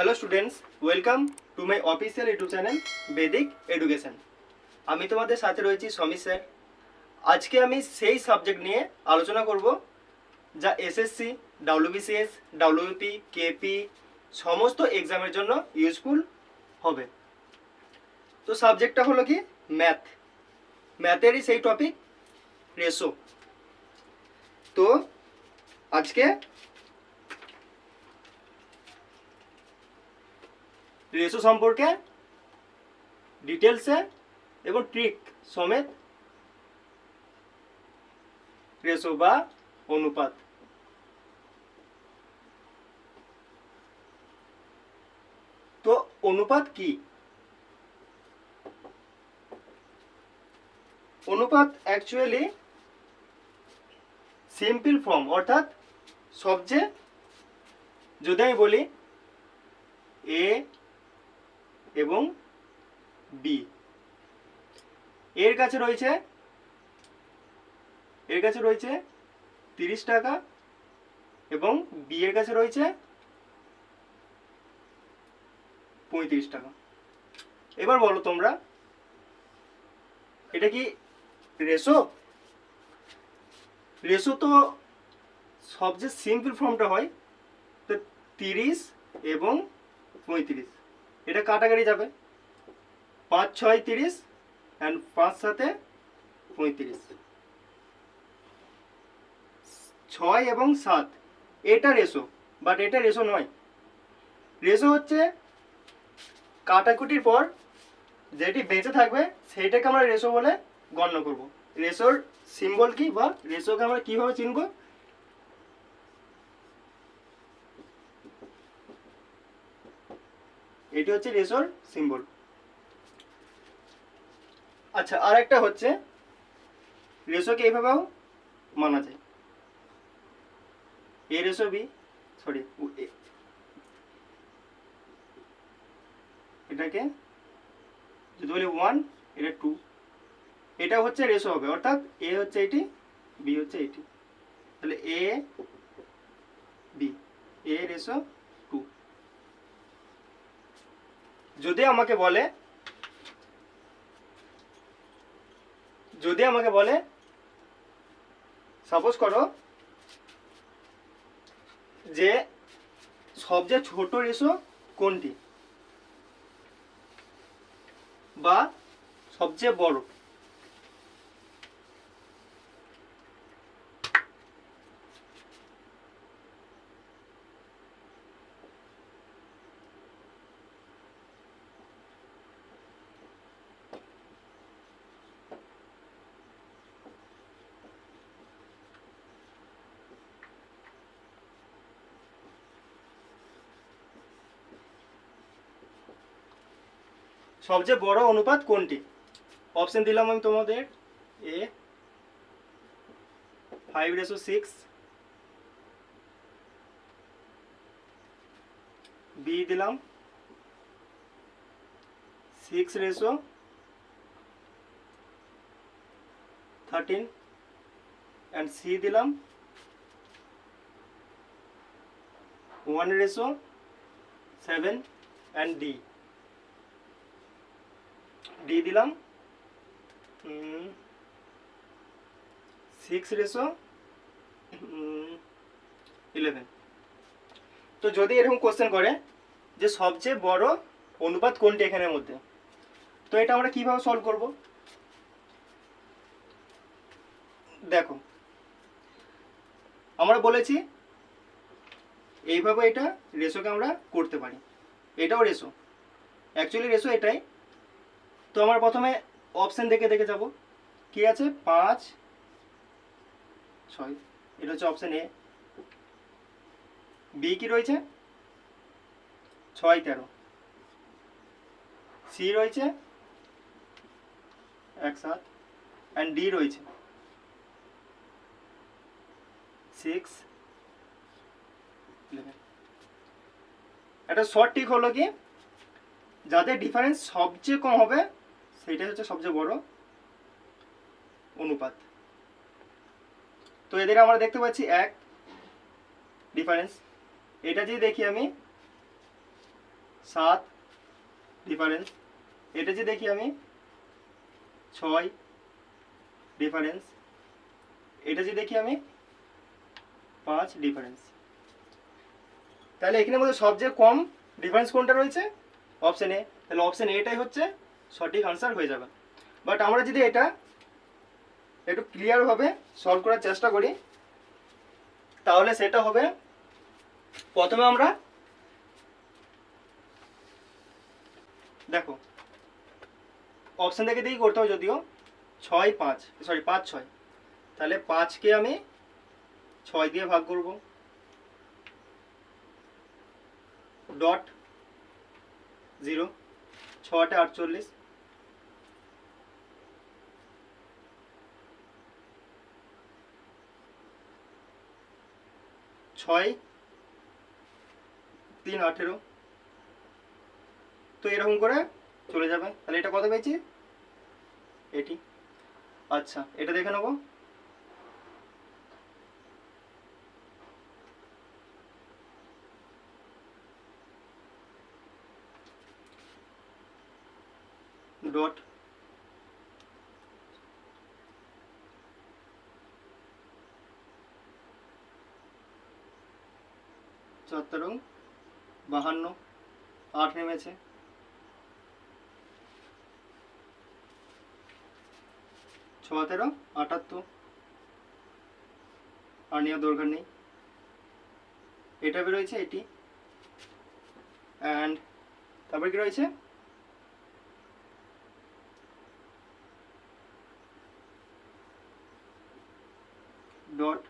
Hello students welcome to my official YouTube channel Vedic education আমি তোমাদের সাথে রয়েছি সমীর স্যার। আজকে আমি সেই সাবজেক্ট নিয়ে আলোচনা করব, যা এসএসসি ডাব্লিউবিসিএস ডাব্লিউপি কেপি সমস্ত এক্সামের জন্য ইউজফুল হবে। তো সাবজেক্টটা হলো কি? ম্যাথ ম্যাথেরই সেই টপিক রেশো তো আজকে রেশো সম্পর্কে ডিটেলসে এবং ট্রিক সমেত রেশো বা অনুপাত। তো অনুপাত কি? অনুপাত অ্যাকচুয়ালি সিম্পল ফর্ম অর্থাৎ সবচেয়ে, যদি আমি বলি এ এবং বি এর কাছে রয়েছে, এর কাছে রয়েছে তিরিশ টাকা এবং বি এর কাছে রয়েছে পঁয়ত্রিশ টাকা। এবার বলো তোমরা, এটা কি রেশো? রেশো তো সবচেয়ে সিম্পল ফর্মটা হয়, তো তিরিশ এবং পঁয়ত্রিশ। এটা কাটাকাটি যাবে? পাঁচ, ছয়, তিরিশ অ্যান্ড পাঁচ সাথে পঁয়ত্রিশ। ছয় এবং সাত, এটা রেশো বাট এটা রেশো নয়। রেশো হচ্ছে কাটাকুটির পর যেটি বেঁচে থাকবে, সেইটাকে আমরা রেশো বলে গণ্য করব। রেশোর সিম্বল কি বা রেশোকে আমরা কীভাবে চিনব? এটি হচ্ছে রেশোর সিম্বল। আচ্ছা আর একটা হচ্ছে রেশোকে এইভাবেও মানা যায়। এ রেশো বি সরি এটাকে, যদি বলি ওয়ান এটা টু এটা হচ্ছে রেশো হবে, অর্থাৎ এ হচ্ছে এটি, বি হচ্ছে এটি। তাহলে A, B, A ratio to যদি আমাকে বলে, যদি আমাকে বলে সাপোজ করো যে সবচেয়ে ছোট রেশো কোনটি? বা সবচেয়ে বড় সবচেয়ে বড় অনুপাত কোনটি? অপশন দিলাম আমি তোমাদের। A five ratio six B দিলাম। Six ratio thirteen and C দিলাম। One ratio seven and D D দিলাম। সিক্স রেসো ইলেভেন তো যদি এরকম কোশ্চেন করে যে সবচেয়ে বড় অনুপাত কোনটি এখানের মধ্যে? তো এটা আমরা কীভাবে সলভ করব? দেখো, আমরা বলেছি এইভাবে এটা রেশোকে আমরা করতে পারি। এটাও রেশো অ্যাকচুয়ালি রেশো এটাই। তো আমরা প্রথমে অপশন দেখে দেখে যাব। কি আছে? পাঁচ। ছয়। এটা হচ্ছে অপশন এ বি কি রয়েছে? ছয়, তেরো। সি রয়েছে? এক, সাত। অ্যান্ড ডি রয়েছে। সিক্স একটা শর্ট টিক হলো কি? যাদের ডিফারেন্স সবচেয়ে কম হবে সেইটাই হচ্ছে সবচেয়ে বড় অনুপাত। তো এদের আমরা দেখতে পাচ্ছি এক ডিফারেন্স এটা যদি দেখি আমি, সাত ডিফারেন্স এটা যে দেখি আমি, ছয় ডিফারেন্স এটা যে দেখি আমি, পাঁচ ডিফারেন্স তাহলে এখানের মধ্যে সবচেয়ে কম ডিফারেন্স কোনটা রয়েছে? অপশন এ তাহলে অপশন এটাই হচ্ছে সঠিক আনসার হয়ে যাবে। বাট আমরা যদি এটা একটু ক্লিয়ারভাবে সলভ করার চেষ্টা করি, তাহলে সেটা হবে, প্রথমে আমরা দেখো অপশন থেকে দিয়েই করতে হবে যদিও, ছয় পাঁচ সরি পাঁচ ছয়। তাহলে পাঁচকে আমি ছয় দিয়ে ভাগ করব। ডট জিরো ছটা আটচল্লিশ। ছয়, তিন, আঠেরো। তো এরকম করে চলে যাবে। তাহলে এটা কত পেয়েছি? এটি। আচ্ছা এটা দেখে নেব। ডট। বাহান্ন। আট নেমেছে। সতেরো আটাত্তর। আর নেওয়ার দরকার নেই। এটা বেরোয়েছে এটি। অ্যান্ড তারপর কি রয়েছে? ডট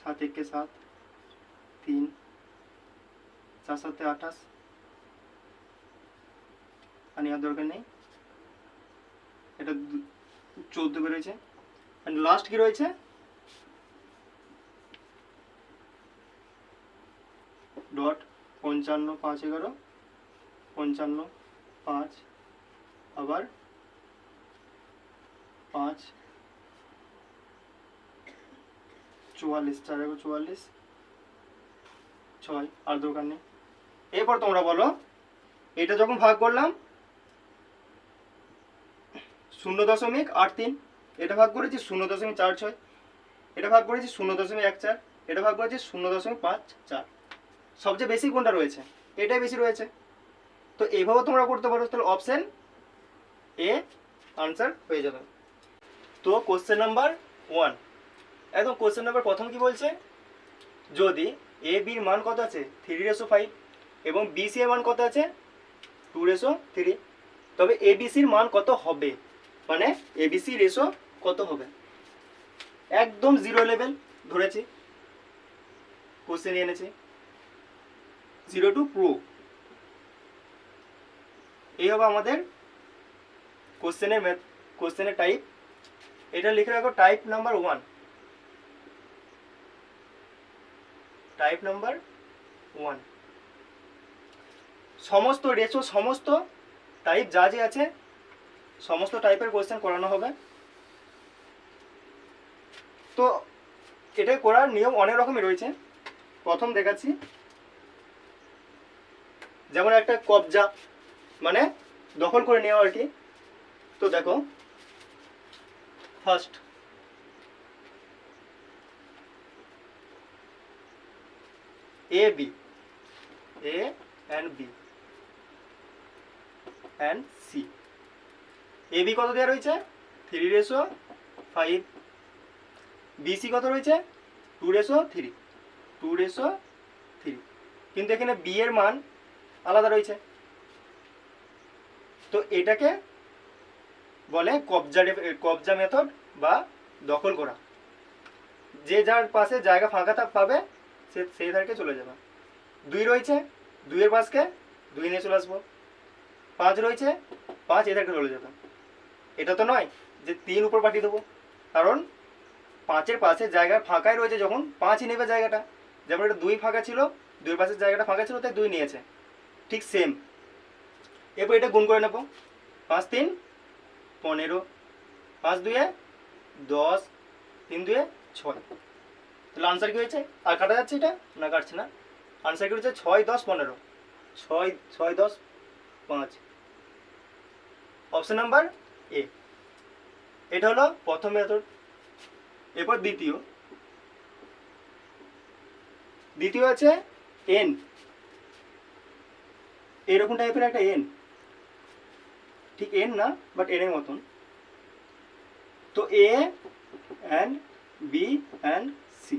সাত, একে সাত, তিন। চার সাথে আঠাশ। আর নেওয়ার দরকার নেই। এটা চোদ্দ বেরোয়েছে। অ্যান্ড লাস্ট কি রয়েছে? ডট পঞ্চান্ন, পাঁচ, এগারো। পঞ্চান্ন, পাঁচ। আবার পাঁচ। চুয়াল্লিশ, চার, এগারো, চুয়াল্লিশ। ছয়, আর দরকার নেই। এরপর তোমরা বলো, এটা যখন ভাগ করলাম, শূন্য দশমিক আট তিন, এটা ভাগ করেছি শূন্য দশমিক চার ছয়, এটা ভাগ করেছি শূন্য দশমিক এক চার, এটা ভাগ করেছি শূন্য দশমিক পাঁচ চার। সবচেয়ে বেশি কোনটা রয়েছে? এটাই বেশি রয়েছে। তো এইভাবে তোমরা করতে পারো, তাহলে অপশান এ আনসার হয়ে যাবে। তো কোশ্চেন নাম্বার ওয়ান একদম কোশ্চেন নাম্বার প্রথম কি বলছে? যদি এ বির মান কত আছে? থ্রি রেসো ফাইভ এবং বিসি এর মান কত আছে? টু রেসো থ্রি তবে এবিসির মান কত হবে? মানে এবিসি রেসো কত হবে? একদম জিরো লেভেল ধরেছি। কোশ্চেন এনেছি। জিরো টু প্রো এই হবে আমাদের কোশ্চেনের ম্যাথ কোশ্চেনের টাইপ এটা লিখে রাখো type number one type number one সমস্ত রেশো সমস্ত টাইপ যা যে আছে, সমস্ত টাইপের কোয়েশ্চেন করানো হবে। তো এটা করার নিয়ম অনেক রকমই রয়েছে। প্রথম দেখাচ্ছি। যেমন একটা কবজা মানে দখল করে নেওয়া আর কি। তো দেখো first A B A and B and C A B কত দেওয়া রয়েছে? থ্রি রেসো ফাইভ বিসি কত রয়েছে? Two ratio three two ratio three কিন্তু এখানে বি এর মান আলাদা রয়েছে। তো এটাকে বলে কবজা কবজা মেথড বা দখল করা। যে যার পাশে জায়গা ফাঁকা থাক পাবে, সে সেই ধারকে চলে যাবে। দুই রয়েছে, দুইয়ের পাশকে দুই নিয়ে চলে আসব। পাঁচ রয়েছে, পাঁচ এদেরকে চলে যাবে এটা তো নয় যে তিন উপর পাঠিয়ে দেবো। কারণ পাঁচের পাশে জায়গা ফাঁকাই রয়েছে যখন, পাঁচই নেবে জায়গাটা। যেমন এটা দুই ফাঁকা ছিল, দুই পাশের জায়গাটা ফাঁকা ছিল, তাই দুই নিয়েছে। ঠিক সেম এরপর এটা গুণ করে নেব। পাঁচ তিন, পনেরো। পাঁচ দুয়ে দশ, তিন দুয়ে ছয়। তাহলে আনসার কী হয়েছে? আর কাটা যাচ্ছে এটা? না কাটছে না। আনসার কী হচ্ছে ছয়, দশ, পনেরো। ছয় ছয়, দশ পাঁচ। অপশন নাম্বার এ এটা হলো প্রথম মেথড এরপর দ্বিতীয়। দ্বিতীয় আছে এন এরকম টাইপের একটা এন ঠিক এন না বাট এর মতন। তো A and B and C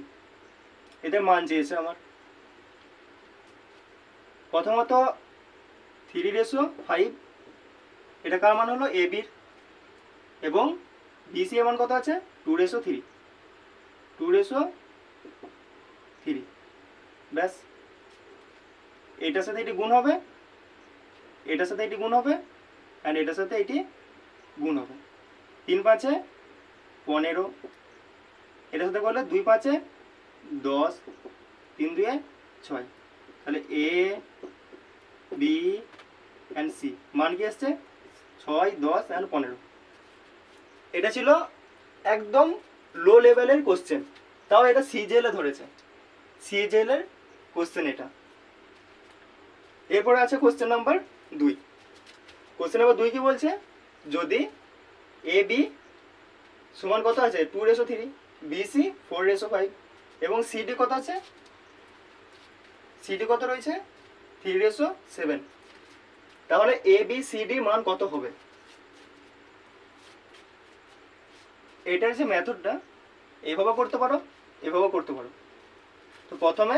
এদের মান চেয়েছে আমার। প্রথমত থ্রি রেশো, ফাইভ, এটা কার মান হলো? এ বির এবং বিসি এর মান কত আছে? Two ratio three. Two ratio three. ব্যাস। এটার সাথে এটি গুণ হবে। এটার সাথে এটি গুণ হবে। অ্যান্ড এটার সাথে এটি গুণ হবে। তিন পাঁচে পনেরো। এটার সাথে করলে দুই পাঁচে দশ। তিন দুয়ে ছয়। তাহলে এ বি অ্যান্ড সি মান কি আসছে? ছয়, দশ অ্যান্ড পনেরো। এটা ছিল একদম লো লেভেলের কোশ্চেন তাও এটা সিজেলে ধরেছে। সিজেলের কোশ্চেন এটা। এরপরে আছে কোশ্চেন নাম্বার দুই। কোশ্চেন নাম্বার দুই কি বলছে? যদি এ বি সমান কত আছে? Two ratio three BC four ratio five এবং সিডি কত আছে? সিডি কত রয়েছে? থ্রি রেসো সেভেন তাহলে এ বি সি ডি মান কত হবে? এটার যে মেথডটা এভাবে করতে পারো, এভাবে করতে পারো। তো প্রথমে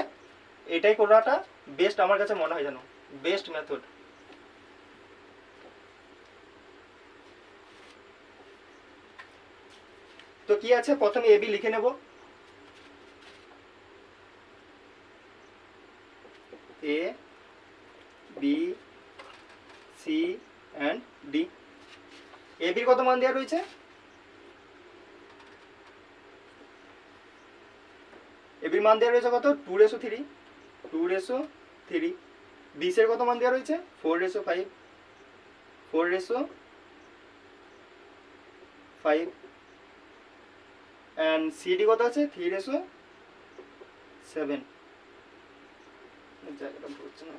এটাই করাটা বেস্ট আমার কাছে মনে হয় জানো বেস্ট মেথড তো কি আছে? প্রথমে এবি লিখে নেব। A B C and D এবির কত মান দেওয়া রয়েছে? এবির মান দেওয়া রয়েছে কত? Two ratio three two ratio three বিসের কত মান দেওয়া রয়েছে? Four ratio five four ratio five and CD কত আছে? থ্রি রেসো সেভেন জায়গাটা পড়ছে না।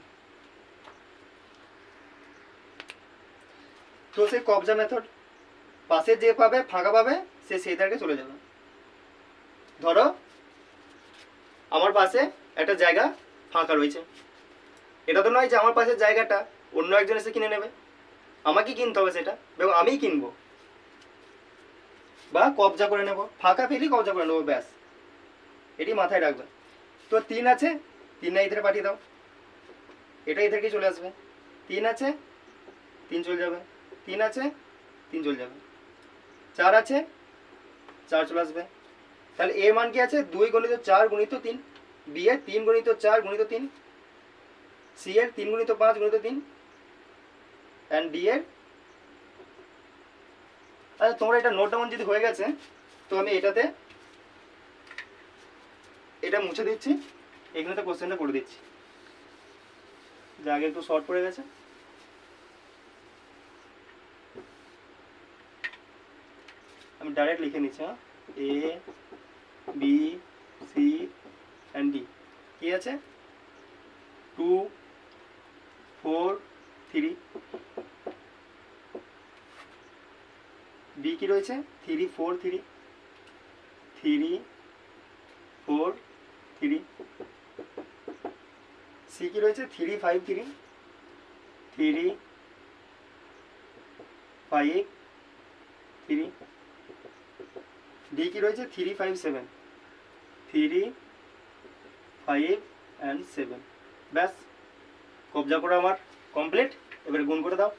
সেই কবজা মেথড পাশে যে পাবে, ফাঁকা পাবে, সে সেই তারিখে চলে যাবে। ধরো, আমার পাশে একটা জায়গা ফাঁকা রয়েছে। এটা তো নয় যে আমার পাশের জায়গাটা অন্য একজন এসে কিনে নেবে। আমাকে কিনতে হবে সেটা। এবং আমিই কিনবো। বা কবজা করে নেব। ফাঁকা পেলেই কবজা করে নেব, ব্যাস। এটি মাথায় রাখবে। তো তিন আছে, তিন না ইধারে পাঠিয়ে দাও। এটা ইধারকে চলে আসবে। তিন আছে, তিন চলে যাবে। তিন আছে, তিন চলে যাবে। চার আছে, চার চলে আসবে। তাহলে এ মান কি আছে? দুই গণিত চার গুণিত তিন, বি এর তিন গণিত চার গুণিত তিন, সি এর তিন গুণিত পাঁচ গুণিত তিন অ্যান্ড ডি এর আচ্ছা তোমরা এটা নোট ডাউন যদি হয়ে গেছে, তো আমি এটাতে এটা মুছে দিচ্ছি, এখানে তো কোশ্চেনটা করে দিচ্ছি। যা আগে একটু শর্ট পড়ে গেছে। আমি ডাইরেক্ট লিখে নিচ্ছি হ্যাঁ? A B C and D কি আছে? টু ফোর থ্রি বি কি রয়েছে? Three four three three four three C কি রয়েছে? Three five three three five three D কি রয়েছে? Three five seven three five and seven ব্যাস। কবজা করা আমার। কমপ্লিট এবার গুণ করে দাও।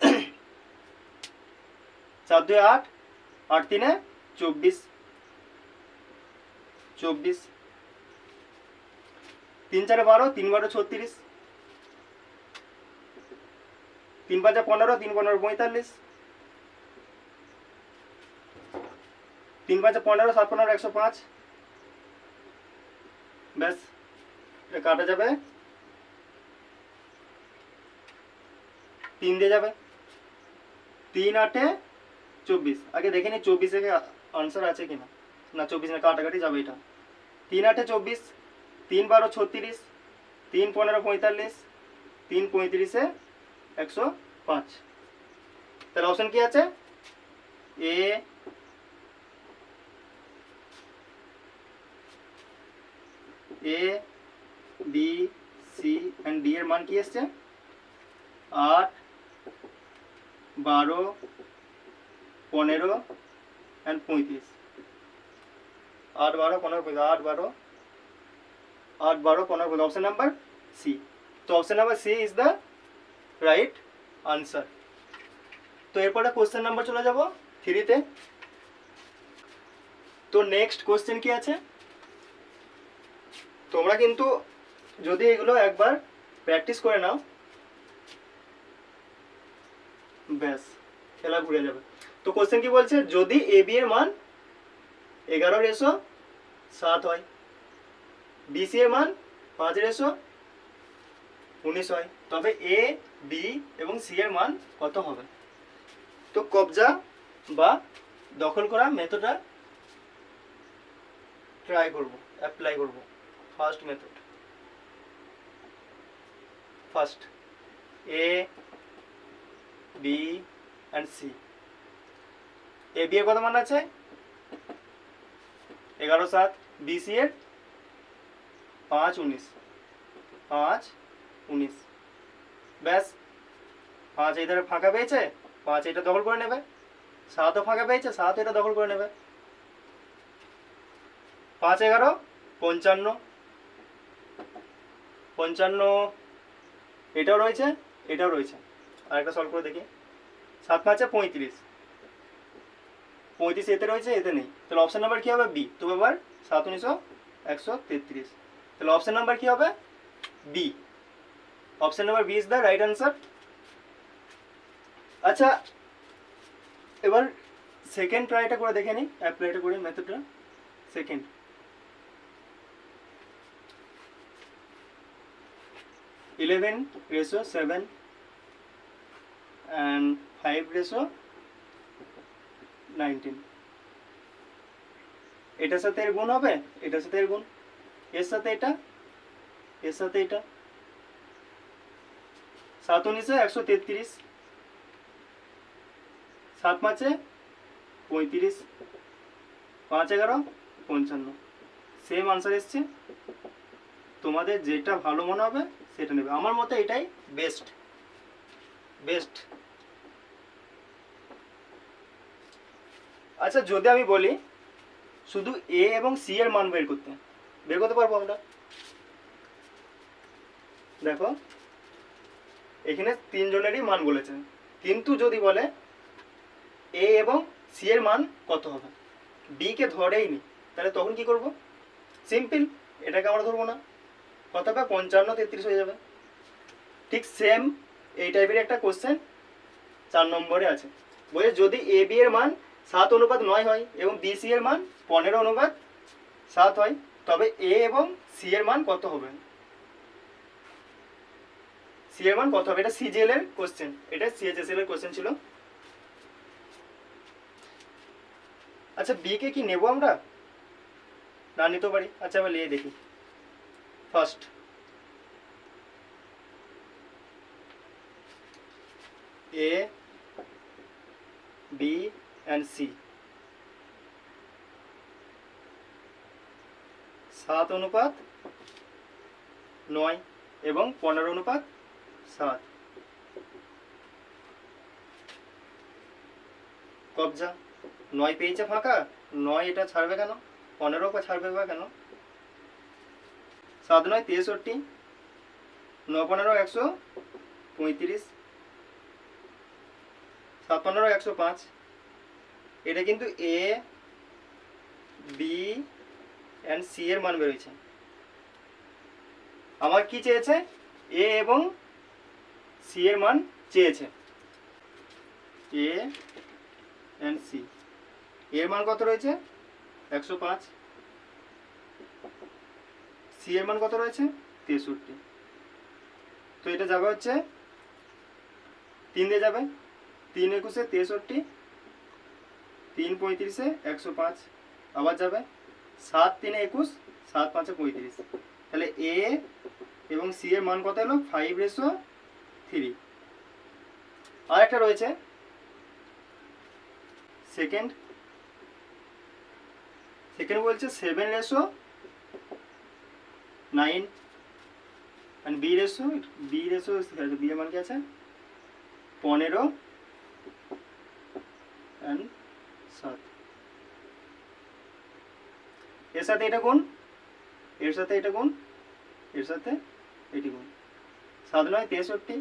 চার, দুই, আট। আট, তিনে চব্বিশ। চব্বিশ। তিন, চারে বারো। তিন, বারো, ছত্রিশ। তিন, পাঁচে পনেরো। তিন, পনেরো, পঁয়তাল্লিশ। তিন পাঁচে পনেরো, সাত পনেরো, একশো পাঁচ। ব্যাস, এটা কাটা যাবে। তিন দিয়ে যাবে। তিন আটে চব্বিশ। আগে দেখে নি চব্বিশে আনসার আছে কিনা। না চব্বিশ না কাটাকাটি যাবে এটা। তিন আটে চব্বিশ, তিন বারো ছত্রিশ, তিন পনেরো পঁয়তাল্লিশ, তিন পঁয়ত্রিশে একশো পাঁচ। তাহলে অপশন কি আছে? A A B C and D এর মান কি এসছে? আট, বারো, পনেরো অ্যান্ড পঁয়ত্রিশ। আট, বারো, পনেরো, পঁয়ত্রিশ। আট, বারো আট, বারো, পনেরো, পঁয়ত্রিশ। অপশন নাম্বার সি তো option number C is the right answer তো এরপরে কোশ্চেন নাম্বার চলে যাব থ্রিতে তো। নেক্সট কোশ্চেন কি আছে? তোমরা কিন্তু যদি এগুলো একবার প্র্যাকটিস করে নাও, ব্যাস, খেলা ঘুরে যাবে। তো কোশ্চেন কি বলছে? যদি এ বি এর মান এগারো রেশো সাত হয়। বিসি এর মান পাঁচ রেশো উনিশ হয়। তবে এ বি এবং সি এর মান কত হবে? তো কবজা বা দখল করা মেথডটা ট্রাই করব অ্যাপ্লাই করব। First method first A B and C A B এর কত মান আছে? এগারো, সাত বি সি এর পাঁচ, উনিশ। পাঁচ, উনিশ। ব্যাস, পাঁচ এই ধারে ফাঁকা পেয়েছে? পাঁচ এটা দখল করে নেবে। সাতও ফাঁকা পেয়েছে সাত এটা দখল করে নেবে। পাঁচ এগারো, পঞ্চান্ন পঞ্চান্ন, এটাও রয়েছে এটাও রয়েছে। আরেকটা সলভ করে দেখি। সাত পাঁচে পঁয়ত্রিশ। পঁয়ত্রিশ এতে রয়েছে, এতে নেই। তাহলে অপশন নাম্বার কী হবে? বি তো এবার সাত উনিশশো একশো তেত্রিশ। তাহলে অপশন নাম্বার কী হবে? B option number B is the right answer আচ্ছা এবার সেকেন্ড ট্রাইটা করে দেখে নিই। অ্যাপ্লাইটা করে মেথডটা second eleven ratio seven and five ratio nineteen এটার সাথে এর গুণ হবে? এটার সাথে এর গুণ। এর সাথে এটা? এর সাথে এটা? সাত উনিশে একশো তেত্রিশ। সাত পাঁচে পঁয়ত্রিশ। পাঁচ এগারো, পঞ্চান্ন। সেম আনসার এসছে। তোমাদের যেটা ভালো মনে হবে সেটা নেবে। আমার মতে এটাই বেস্ট বেস্ট আচ্ছা যদি আমি বলি শুধু এ এবং সি এর মান বের করতে বের করতে পারব আমরা? দেখো, এখানে তিনজনেরই মান বলেছে। কিন্তু যদি বলে এ এবং সি এর মান কত হবে? বি কে ধরেই নি, তাহলে তখন কি করব? সিম্পল এটাকে আমরা ধরবো না। কত হবে পঞ্চান্ন, তেত্রিশ হয়ে যাবে। ঠিক সেম এই টাইপের একটা কোশ্চেন চার নম্বরে আছে। বলে যদি এ বি এর মান সাত অনুপাত নয় হয় এবং বি সি এর মান পনেরো অনুপাত সাত হয়, তবে এ এবং সি এর মান কত হবে? সি এর মান কত হবে? এটা সিজিএল এর কোশ্চেন এটা সিএইচএসএল এর কোশ্চেন ছিল। আচ্ছা বি কে কি নেব আমরা? না নিতে পারি। আচ্ছা এবার নিয়ে দেখি। First. A, B and C. সাত অনুপাত নয় এবং পনেরো অনুপাত সাত। কবজা, নয় পেয়েছে ফাঁকা, নয় এটা ছাড়বে কেন? পনেরো ছাড়বে বা কেন? সাত নয়, তেষট্টি, ন পনেরো, একশো পঁয়ত্রিশ সাত পনেরো একশো পাঁচ। এটা কিন্তু এ বি অ্যান্ড সি এর মান বেরোয়েছে আমার কি চেয়েছে? এ এবং সি এর মান চেয়েছে। এ অ্যান্ড সি এর মান কত রয়েছে? একশো পাঁচ। সি এর মান কত রয়েছে? তেষট্টি। তো এটা যাবে হচ্ছে তিন দিয়ে যাবে। তিন একুশে তেষট্টি, তিন পঁয়ত্রিশে একশো পাঁচ। আবার যাবে সাত তিনে একুশ, সাত পাঁচে পঁয়ত্রিশ। তাহলে এ এবং সি এর মান কত হলো ফাইভ রেসো থ্রি আর একটা রয়েছে। সেকেন্ড সেকেন্ড বলছে seven ratio nine and B ratio B ratio B এর মান কি আছে? পনেরো অ্যান্ড সাত। এর সাথে এটা গুণ, এর সাথে এটা গুণ, এর সাথে এটি গুণ। সাত নয়, তেষট্টি।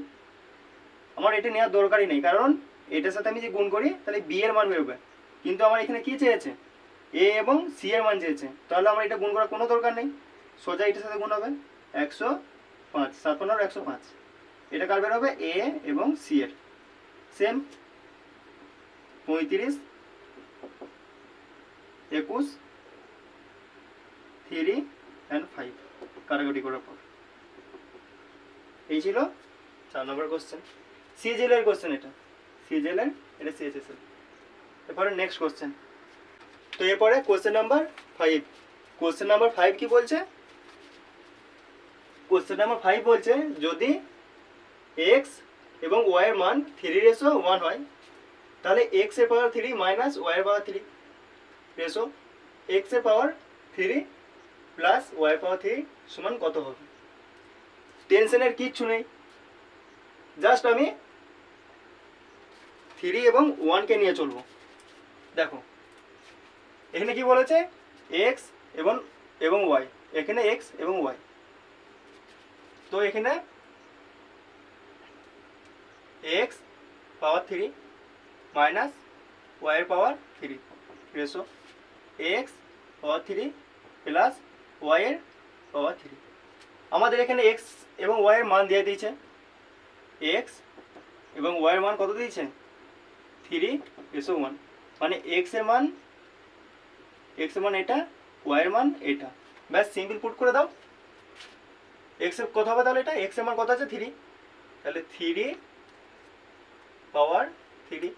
আমার এটা নেওয়ার দরকারই নেই, কারণ এটার সাথে আমি যে গুণ করি, তাহলে বি এর মান বেরোবে। কিন্তু আমার এখানে কি চেয়েছে? এ এবং সি এর মান চেয়েছে। তাহলে আমার এটা গুণ করার কোনো দরকার নেই। সোজা এটার সাথে গুণ হবে একশো পাঁচ, সাত পনেরো, একশো পাঁচ। এটা কার বের হবে? এ এবং সি এর। সেম পঁয়ত্রিশ, একুশ থ্রি অ্যান্ড ফাইভ কাটাকাটি করার পর এই ছিল চার নম্বর কোশ্চেন সিজিএলের কোশ্চেন এটা। সিজিএলের এটা সিএচএসএল এরপরে নেক্সট কোশ্চেন তো এরপরে question number five question number five কি বলছে? কোশ্চেন নাম্বার ফাইভ বলছে, যদি এক্স এবং ওয়াই এর মান থ্রি রেসো ওয়ান হয়, তাহলে এক্সের power three minus Y power three ratio এক্সের power three plus Y power three সমান কত হবে? টেনশনের কিচ্ছু নেই। জাস্ট আমি থ্রি এবং ওয়ানকে নিয়ে চলবো। দেখো, এখানে কি বলেছে? এক্স এবং এবং ওয়াই এখানে এক্স এবং ওয়াই তো এখানে এক্স পাওয়ার থ্রি মাইনাস ওয়াইয়ের power three ratio X power three plus ওয়াইয়ের পাওয়ার থ্রি আমাদের এখানে এক্স এবং ওয়াইয়ের মান দিয়ে দিয়েছে। এক্স এবং ওয়াইয়ের মান কত দিয়েছে? থ্রি রেসো ওয়ান মানে এক্সের মান এক্সের মান এটা ওয়াইয়ের মান এটা। ব্যাস সিম্পল পুট করে দাও। এক্সের কত হবে তাহলে এটা? এক্সের মান কত আছে? থ্রি তাহলে three power three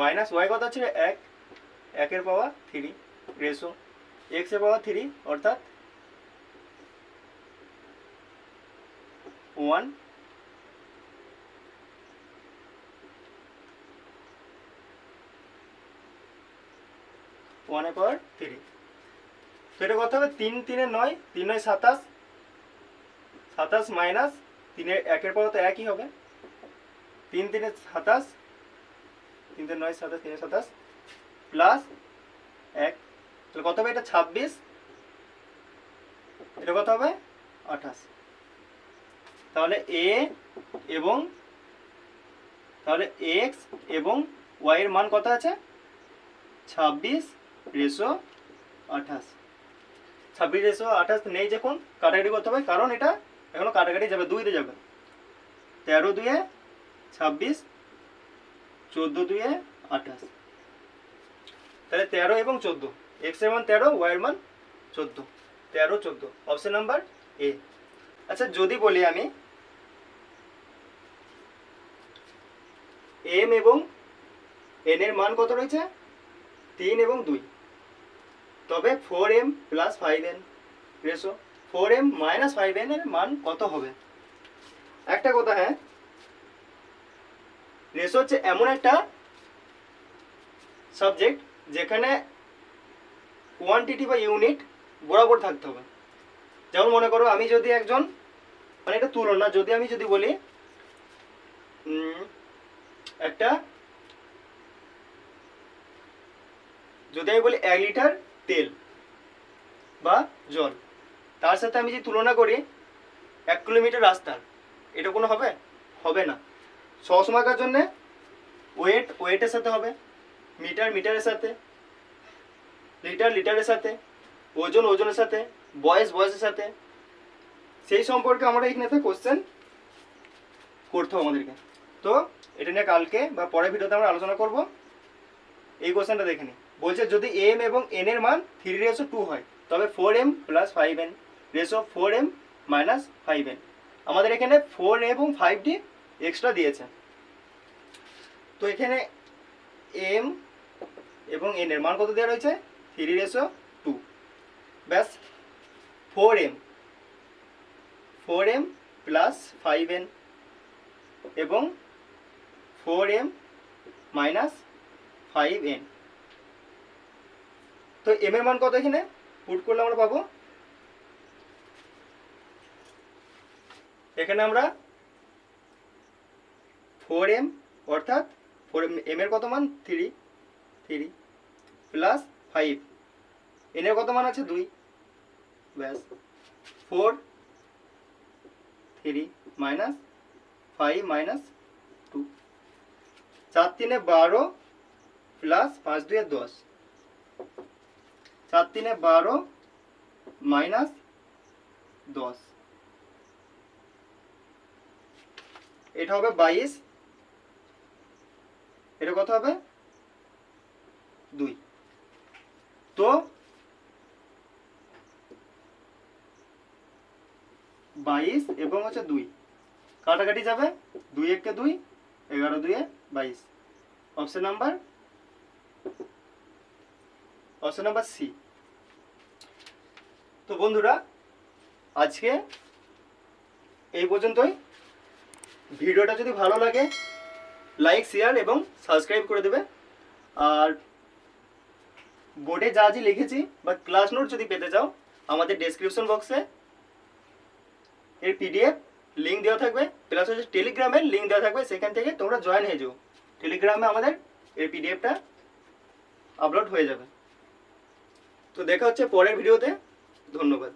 minus Y কত আছে? এক। একের পাওয়ার থ্রি রেসো এক্সের পাওয়ার থ্রি অর্থাৎ ওয়ান ওয়ানের পাওয়ার থ্রি তো এটা কত হবে? তিন, তিনে নয়, তিন নয় সাতাশ সাতাশ মাইনাস তিনের একের পাওয়ার তো একই হবে। তিন তিনে সাতাশ, তিন তিন নয় সাতাশ তিনে সাতাশ প্লাস এক। তাহলে কত হবে এটা? ছাব্বিশ। এটা কত হবে? আঠাশ। তাহলে এ এবং তাহলে এক্স এবং ওয়াই এর মান কত আছে? ছাব্বিশ রেশো আঠাশ। ছাব্বিশ রেশো আঠাশ নেই যখন, কাটাকাটি করতে হবে। কারণ এটা এখনও কাটাকাটি যাবে, দুইতে যাবে। তেরো দুয়ে ছাব্বিশ, চোদ্দ দুয়ে আঠাশ। তাহলে তেরো এবং চোদ্দ। এক্সের মান তেরো ওয়াই এর মান চোদ্দ। তেরো, চোদ্দ। অপশন নাম্বার এ আচ্ছা যদি বলি আমি এম এবং এন এর মান কত রয়েছে? তিন এবং দুই। তবে four M plus five N ratio four M minus five N এর মান কত হবে? একটা কথা হ্যাঁ? রেসো হচ্ছে এমন একটা সাবজেক্ট যেখানে কোয়ান্টিটি বা ইউনিট বরাবর থাকতে হবে। যেমন মনে করো, আমি যদি একজন মানে এটা তুলনা যদি আমি যদি বলি একটা, যদি আমি বলি এক লিটার তেল বা জল তার সাথে আমি যদি তুলনা করি, এক কিলোমিটার রাস্তার এটা কোনো হবে? হবে না। সবসময়কার জন্যে ওয়েট ওয়েটের সাথে হবে মিটার মিটারের সাথে লিটার লিটারের সাথে, ওজন, ওজনের সাথে, বয়স, বয়সের সাথে। সেই সম্পর্কে আমরা এখানে কোশ্চেন করতে হবে আমাদেরকে। তো এটা নিয়ে কালকে বা পরের ভিডিওতে আমরা আলোচনা করব। এই কোশ্চেনটা দেখে নিই বলছে যদি এম এবং এন এর মান থ্রি রেসো টু হয়, তবে four M plus five N ratio four M minus five N আমাদের এখানে ফোর এবং ফাইভটি এক্সট্রা দিয়েছে। তো এখানে এম এবং এন এর মান কত দেওয়া রয়েছে? Three ratio two. ব্যাস, four M. Four M plus five N এবং four M minus five N. তো এম এর মান কত এখানে? পুট করলে আমরা পাবো এখানে আমরা ফোর এম অর্থাৎ ফোর এম এর কত মান? Three three plus five N এর কত মান আছে? দুই। ব্যাস। Four three minus five minus two চার তিনে বারো প্লাস পাঁচ দুয়ে দশ। চার তিনে বারো মাইনাস দশ। এটা হবে বাইশ। এটা কত হবে? দুই। তো বাইশ এবং হচ্ছে দুই। কাটাকাটি যাবে দুই এককে দুই, এগারো দুয়ে বাইশ। Option number option number C তো বন্ধুরা, আজকে এই পর্যন্তই। ভিডিওটা যদি ভালো লাগে লাইক শেয়ার এবং সাবস্ক্রাইব করে দেবে। আর বোর্ডে যা যা লিখেছি বা ক্লাস নোট যদি পেতে চাও, আমাদের ডেসক্রিপশন বক্সে এর পিডিএফ লিঙ্ক দেওয়া থাকবে প্লাস হচ্ছে টেলিগ্রামের লিঙ্ক দেওয়া থাকবে, সেখান থেকে তোমরা জয়েন হয়ে যাও। টেলিগ্রামে আমাদের এর পিডিএফটা আপলোড হয়ে যাবে। তো দেখা হচ্ছে পরের ভিডিওতে ধন্যবাদ।